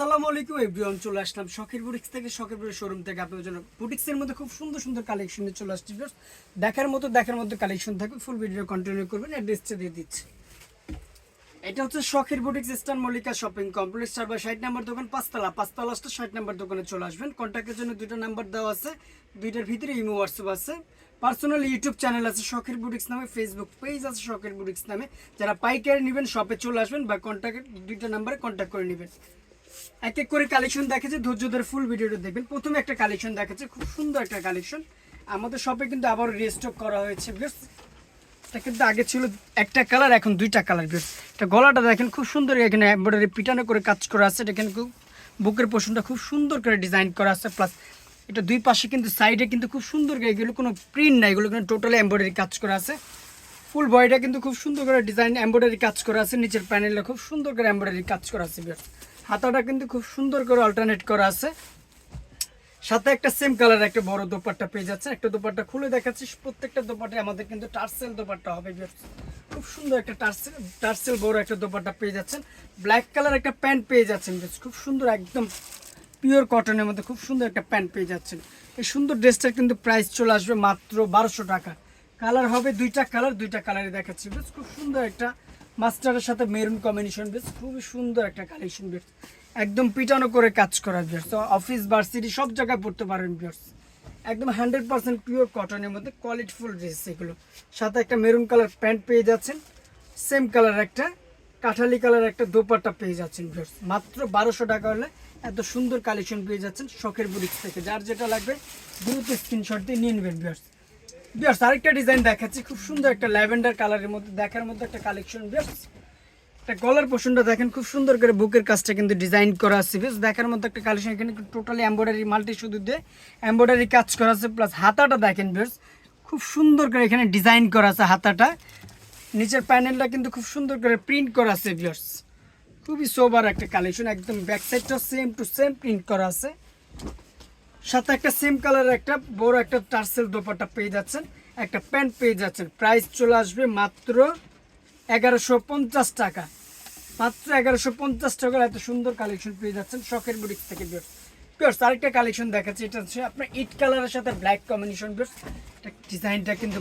আসসালামু আলাইকুম এভরিওয়ান চলে আসলাম শখের বুটিক্স থেকে, শখের বুটিক শোরুম থেকে। আপনাদের জন্য বুটিক্সের মধ্যে খুব সুন্দর সুন্দর কালেকশনে চলে আসছে। দেখার মতো দেখার মতো কালেকশন থাকবে ফুল ভিডিও কন্টিনিউ করবেন অ্যাড্রেসটা দিয়ে দিচ্ছি। এটা হচ্ছে শখের boutiques eastern Mallika shopping complex চার বা ষাট নাম্বার দোকান, পাঁচতলা। পাঁচতলা আসতে ষাট নাম্বার দোকানে চলে আসবেন। কন্ট্যাক্টের জন্য দুটো নাম্বার দেওয়া আছে, দুইটার ভিতরে ইমো হোয়াটসঅ্যাপ আছে। পার্সোনাল ইউটিউব চ্যানেল আছে, শখের বুটিক্স নামে ফেসবুক পেজ আছে, শখের বুটিক্স নামে। যারা পাইকারি নেবেন শপে চলে আসবেন বা কন্ট্যাক্ট দুইটা নাম্বারে কন্ট্যাক্ট করে নেবেন। এক এক করে কালেকশন দেখাচ্ছে, ধৈর্য ধরে ফুল ভিডিওটা দেখবেন। প্রথমে একটা কালেকশন দেখাচ্ছে, খুব সুন্দর একটা কালেকশন আমাদের শপে কিন্তু আবার রিস্টক করা হয়েছে বেশ এটা কিন্তু আগে ছিল একটা কালার এখন দুইটা কালার বেশ এটা গলাটা দেখেন খুব সুন্দর এখানে এমব্রয়ডারি পিটানো করে কাজ করা আছে, এটা খুব বুকের পোষণটা খুব সুন্দর করে ডিজাইন করা আছে প্লাস এটা দুই পাশে কিন্তু সাইডে কিন্তু খুব সুন্দর করে এগুলো কোনো প্রিন্ট নাই, এগুলো কিন্তু টোটালি এমব্রয়ডারি কাজ করা আছে। ফুল বডিটা কিন্তু খুব সুন্দর করে ডিজাইন এমব্রয়ডারি কাজ করা আছে, নিচের প্যানেলে খুব সুন্দর করে এমব্রয়ডারি কাজ করা আছে বেশ হাতাটা কিন্তু খুব সুন্দর করে অল্টারনেট করা আছে। সাথে একটা সেম কালার একটা বড় দোপাট্টা পেয়ে যাচ্ছে একটা দোপাট্টা খুলে দেখাচ্ছি। প্রত্যেকটা দোপাট্টায় আমাদের কিন্তু টার্সেল দোপাট্টা হবে। খুব সুন্দর একটা টার্সেল টার্সেল বড় একটা দোপাট্টা পেয়ে যাচ্ছেন। ব্ল্যাক কালার একটা প্যান্ট পেয়ে যাচ্ছেন খুব সুন্দর একদম পিওর কটনের মধ্যে খুব সুন্দর একটা প্যান্ট পেয়ে যাচ্ছেন। এই সুন্দর ড্রেসটার কিন্তু প্রাইস চলে আসবে মাত্র বারোশো টাকা। কালার হবে দুইটা কালার দুইটা কালারে দেখাচ্ছি বেশ খুব সুন্দর একটা মাস্টারের সাথে মেরুন কম্বিনেশন বেস খুবই সুন্দর একটা কালেকশন বেস একদম পিটানো করে কাজ করা বিয়ার্স অফিস ভার্সিটি সব জায়গায় পড়তে পারেন বিয়ার্স একদম হান্ড্রেড পার্সেন্ট পিওর কটনের মধ্যে কোয়ালিটিফুল ড্রেস এগুলো। সাথে একটা মেরুন কালার প্যান্ট পেয়ে যাচ্ছেন। সেম কালার একটা, কাঠালি কালার একটা দোপাট্টা পেয়ে যাচ্ছেন ভিউয়ার্স মাত্র বারোশো টাকা হলে এত সুন্দর কালেকশন পেয়ে যাচ্ছেন শখের বুটিক্স থেকে। যার যেটা লাগবে, দ্রুত স্ক্রিনশট দিয়ে নিয়ে নেবেন ভিউয়ার্স ভিউয়ার্স আরেকটা ডিজাইন দেখাচ্ছি। খুব সুন্দর একটা ল্যাভেন্ডার কালারের মধ্যে, দেখার মধ্যে একটা কালেকশন ভিউয়ার্স একটা গলার পোষণটা দেখেন, খুব সুন্দর করে বুকের কাজটা কিন্তু ডিজাইন করা আছে বেশ দেখার মতো একটা কালেকশন এখানে টোটালি এম্ব্রয়ডারি মাল্টি শুধু দিয়ে এম্ব্রয়ডারি কাজ করা আছে প্লাস হাতাটা দেখেন বেশ খুব সুন্দর করে এখানে ডিজাইন করা আছে হাতাটা। নিচের প্যানেলটা কিন্তু খুব সুন্দর করে প্রিন্ট করা আছে ভিউয়ার্স খুবই সোবার একটা কালেকশন একদম ব্যাক সাইডটা সেম টু সেম প্রিন্ট করা আছে। সাথে একটা সেম কালারের একটা বড় একটা টার্সেল দোপাটা পেয়ে যাচ্ছেন। একটা প্যান্ট পেয়ে যাচ্ছেন। প্রাইস চলে আসবে মাত্র এগারোশো পঞ্চাশ টাকা। মাত্র এগারোশো পঞ্চাশ টাকার এত সুন্দর কালেকশন পেয়ে যাচ্ছেন শখের বুটিক থেকে বিয়ার্স বিয়ার্স আরেকটা কালেকশন দেখাচ্ছি। এটা হচ্ছে আপনার ইট কালারের সাথে ব্ল্যাক কম্বিনেশন বিয়ার্স এটা ডিজাইনটা কিন্তু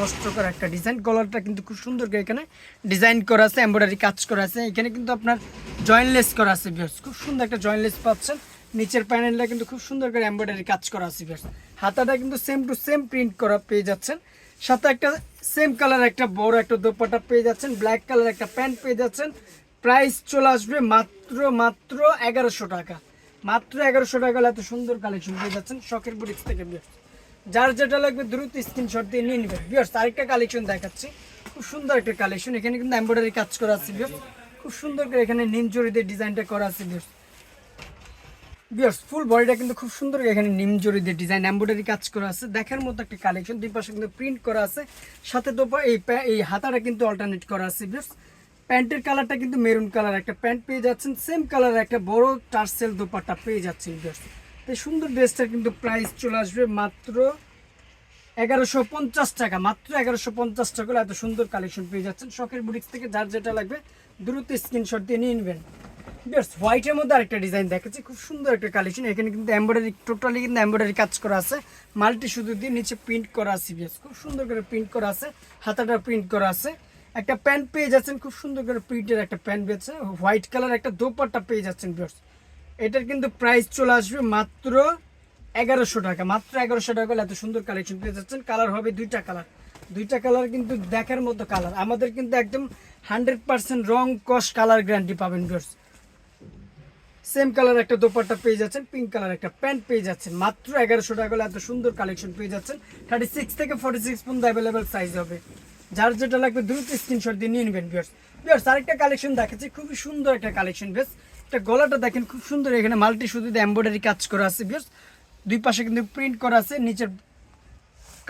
নষ্ট করা একটা ডিজাইন কলারটা কিন্তু খুব সুন্দর করে এখানে ডিজাইন করা আছে এমব্রয়ডারি কাজ করা আছে। এখানে কিন্তু আপনার জয়েন্টলেস করা আছে বিয়ার্স খুব সুন্দর একটা জয়েন্টলেস পাচ্ছেন। নিচের প্যানেলটা কিন্তু খুব সুন্দর করে এমব্রয়ডারি কাজ করা আছে হাতাটা কিন্তু সেম টু সেম প্রিন্ট করা পেয়ে যাচ্ছেন। সাথে একটা সেম কালার একটা বড় একটা দোপাটা পেয়ে যাচ্ছেন। ব্ল্যাক কালার একটা প্যান্ট পেয়ে যাচ্ছেন। প্রাইস চলে আসবে মাত্র মাত্র এগারোশো টাকা। মাত্র এগারোশো টাকা এত সুন্দর কালেকশন পেয়ে যাচ্ছেন শখের বুটিক্স থেকে যার যেটা লাগবে দ্রুত স্ক্রিনশট দিয়ে নিয়ে নেবেন। বিয়ার্স আরেকটা কালেকশন দেখাচ্ছি। খুব সুন্দর একটা কালেকশন এখানে কিন্তু এমব্রয়ডারি কাজ করা আছে বিয়ার্স খুব সুন্দর করে এখানে নিম জড়িতে ডিজাইনটা করা আছে বিয়ার্স বিয়ার্স ফুল বডিটা কিন্তু খুব সুন্দর এখানে নিম জড়ি দিয়ে ডিজাইন এমব্রয়ডারি কাজ করা আছে। দেখার মতো একটা কালেকশন দুই পাশে কিন্তু প্রিন্ট করা আছে। সাথে তো এই এই হাতাটা কিন্তু অল্টারনেট করা আছে বিয়ার্স প্যান্টের কালারটা কিন্তু মেরুন কালার একটা প্যান্ট পেয়ে যাচ্ছেন। সেম কালার একটা বড় টার্সেল দোপাট্টা পেয়ে যাচ্ছেন বিয়ার্স এই সুন্দর ড্রেসটার কিন্তু প্রাইস চলে আসবে মাত্র এগারোশো পঞ্চাশ টাকা, মাত্র এগারোশো পঞ্চাশ টাকা এত সুন্দর কালেকশন পেয়ে যাচ্ছেন। শখের বুটিক্স থেকে যার যেটা লাগবে, দ্রুত স্ক্রিনশট দিয়ে নিয়ে নেবেন। বেশ হোয়াইটের মধ্যে আরেকটা ডিজাইন দেখাচ্ছি। খুব সুন্দর একটা কালেকশন এখানে কিন্তু এমব্রয়ডারি টোটালি কিন্তু এমব্রয়ডারি কাজ করা আছে। মাল্টি শুধু দিয়ে নিচে প্রিন্ট করা আছে বেশ খুব সুন্দর করে প্রিন্ট করা আছে। হাতাটা প্রিন্ট করা আছে। একটা প্যান্ট পেয়ে যাচ্ছেন, খুব সুন্দর করে প্রিন্টের একটা প্যান্ট পেয়েছে হোয়াইট কালার একটা দোপাট্টা পেয়ে যাচ্ছেন বেশ এটার কিন্তু প্রাইস চলে আসবে মাত্র এগারোশো টাকা। মাত্র এগারোশো টাকা এত সুন্দর কালেকশন পেয়ে যাচ্ছেন। কালার হবে দুইটা কালার দুইটা কালার কিন্তু দেখার মতো কালার আমাদের কিন্তু একদম হান্ড্রেড পার্সেন্ট রং কস কালার গ্যারান্টি পাবেন ভিউয়ার্স সেম কালার একটা দোপাট্টা পেয়ে যাচ্ছেন পিঙ্ক কালার একটা প্যান্ট পেয়ে যাচ্ছেন। মাত্র এগারোশো টাকা এত সুন্দর কালেকশন পেয়ে যাচ্ছেন। থার্টি সিক্স থেকে ফর্টি সিক্স পর্যন্ত অ্যাভেলেবেল সাইজ হবে। যার যেটা লাগবে দ্রুত স্ক্রিনশট দিয়ে নিয়ে নেবেন বিয়ার্স বিয়ার্স আরেকটা কালেকশন দেখাচ্ছি, খুবই সুন্দর একটা কালেকশন বেশ এটা গলাটা দেখেন, খুব সুন্দর, এখানে মাল্টি শুধু এম্ব্রয়ডারি কাজ করা আছে বিয়ার্স দুই পাশে কিন্তু প্রিন্ট করা আছে, নিচের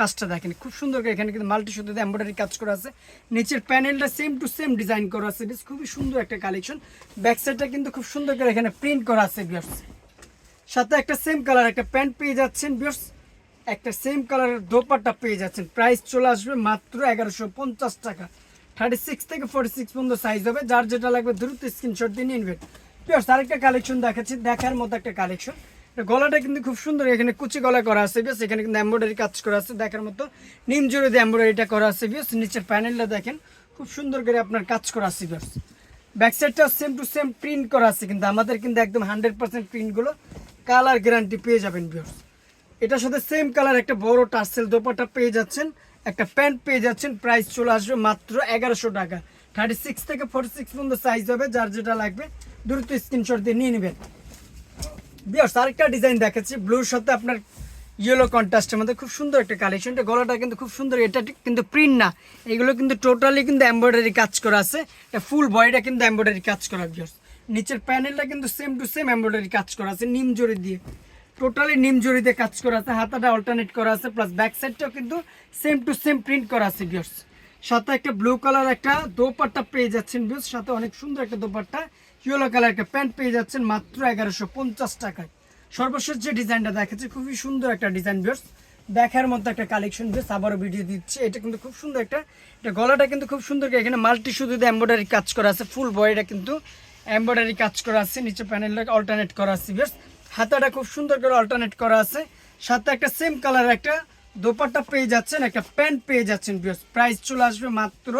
কাজটা দেখেন খুব সুন্দর করে এখানে কিন্তু মাল্টি সুতোতে এমব্রয়ডারি কাজ করা আছে। নিচের প্যানেলটা সেম টু সেম ডিজাইন করা আছে বেশ খুবই সুন্দর একটা কালেকশন ব্যাক সাইডটা কিন্তু খুব সুন্দর করে এখানে প্রিন্ট করা আছে বিয়ার্স সাথে একটা সেম কালার একটা প্যান্ট পেয়ে যাচ্ছেন বিয়ার্স একটা সেম কালারের দোপাট্টা পেয়ে যাচ্ছেন। প্রাইস চলে আসবে মাত্র এগারোশো পঞ্চাশ টাকা। থার্টি সিক্স থেকে ফোর্টি সিক্স পর্যন্ত সাইজ হবে। যার যেটা লাগবে দ্রুত স্ক্রিনশট দিয়ে নিয়ে নেবেন। Viewers, আরেকটা কালেকশন দেখাচ্ছি দেখার মতো একটা কালেকশন গলাটা কিন্তু খুব সুন্দর, এখানে কুচি গলা করা আছে বেশ এখানে কিন্তু এমব্রয়ডারি কাজ করা আছে, দেখার মতো। নিম জোরে দিয়ে এমব্রয়ডারিটা করা আছে বেশ নিচের প্যানেলটা দেখেন, খুব সুন্দর করে আপনার কাজ করা আছে, বিয়স। ব্যাক সাইডটা সেম টু সেম প্রিন্ট করা আছে, কিন্তু আমাদের কিন্তু একদম হান্ড্রেড পার্সেন্ট প্রিন্টগুলো কালার গ্যারান্টি পেয়ে যাবেন, বিয়স। এটার সাথে সেম কালার একটা বড় টার্সেল দোপাটা পেয়ে যাচ্ছেন, একটা প্যান্ট পেয়ে যাচ্ছেন প্রাইস চলে আসবে মাত্র এগারোশো টাকা। থার্টি সিক্স থেকে ফোর্টি সিক্স পর্যন্ত সাইজ হবে, যার যেটা লাগবে, দ্রুত স্ক্রিনশট দিয়ে নিয়ে নেবেন। বিয়ার্স আরেকটা ডিজাইন দেখাচ্ছি। ব্লুর সাথে আপনার ইয়েলো কন্ট্রাস্টের মধ্যে খুব সুন্দর একটা কালেকশন এটা গলাটা কিন্তু খুব সুন্দর, এটা কিন্তু প্রিন্ট না। এগুলো কিন্তু টোটালি কিন্তু এমব্রয়ডারি কাজ করা আছে। এটা ফুল বডিটা কিন্তু এমব্রয়ডারি কাজ করা বিয়ার্স নিচের প্যানেলটা কিন্তু সেম টু সেম এমব্রয়ডারি কাজ করা আছে, নিম জড়ি দিয়ে। টোটালি নিম জড়িতে কাজ করা আছে, হাতাটা অল্টারনেট করা আছে প্লাস ব্যাক সাইডটাও কিন্তু সেম টু সেম প্রিন্ট করা আছে বিয়ার্স সাথে একটা ব্লু কালার একটা দোপাট্টা পেয়ে যাচ্ছেন বিয়ার্স সাথে অনেক সুন্দর একটা দোপাট্টা ইয়েলো কালার একটা প্যান্ট পেয়ে যাচ্ছেন মাত্র এগারোশো পঞ্চাশ টাকায়। সর্বশেষ যে ডিজাইনটা দেখাচ্ছে, খুবই সুন্দর একটা ডিজাইন বিয়ার্স দেখার মতো একটা কালেকশন বেশ আবারও ভিডিও দিচ্ছে। এটা কিন্তু খুব সুন্দর একটা, এটা গলাটা কিন্তু খুব সুন্দর এখানে মাল্টি শুধু এমব্রয়ডারি কাজ করা আছে ফুল বডিটা কিন্তু এমব্রয়ডারি কাজ করা আছে, নিচে প্যানেলটা অল্টারনেট করা আছে বেশ হাতাটা খুব সুন্দর করে অল্টারনেট করা আছে। সাথে একটা সেম কালার একটা দোপাট্টা পেয়ে যাচ্ছেন, একটা প্যান্ট পেয়ে যাচ্ছেন প্রাইস চলে আসবে মাত্র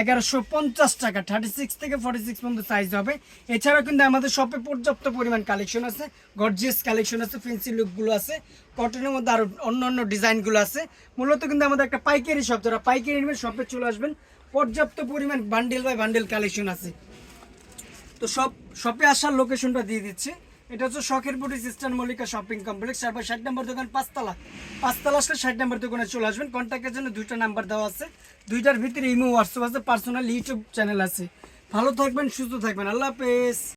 এগারোশো পঞ্চাশ টাকা। থার্টি সিক্স থেকে ফর্টি সিক্স পর্যন্ত সাইজ হবে। এছাড়াও কিন্তু আমাদের শপে পর্যাপ্ত পরিমাণ কালেকশন আছে গর্জিয়াস কালেকশন আছে ফেন্সি লুকগুলো আছে কটনের মধ্যে আরও অন্য অন্য ডিজাইনগুলো আছে। মূলত কিন্তু আমাদের একটা পাইকারি শপ যারা পাইকারি নেবেন শপে চলে আসবেন, পর্যাপ্ত পরিমাণ বান্ডেল বাই বান্ডেল কালেকশন আছে। তো সব শপে আসার লোকেশনটা দিয়ে দিচ্ছি। এটা হচ্ছে শখের বুটি সিস্টার মল্লিকা শপিং কমপ্লেক্স তারপর ষাট নম্বর দোকান, পাঁচতলা। পাঁচতলা আসলে ষাট নম্বর দোকানে চলে আসবেন। কন্ট্যাক্টের জন্য দুইটা নাম্বার দেওয়া আছে। দুইটার ভিতরে ইমো হোয়াটসঅ্যাপ আছে পার্সোনাল ইউটিউব চ্যানেল আছে। ভালো থাকবেন, সুস্থ থাকবেন। আল্লাহ হাফেজ।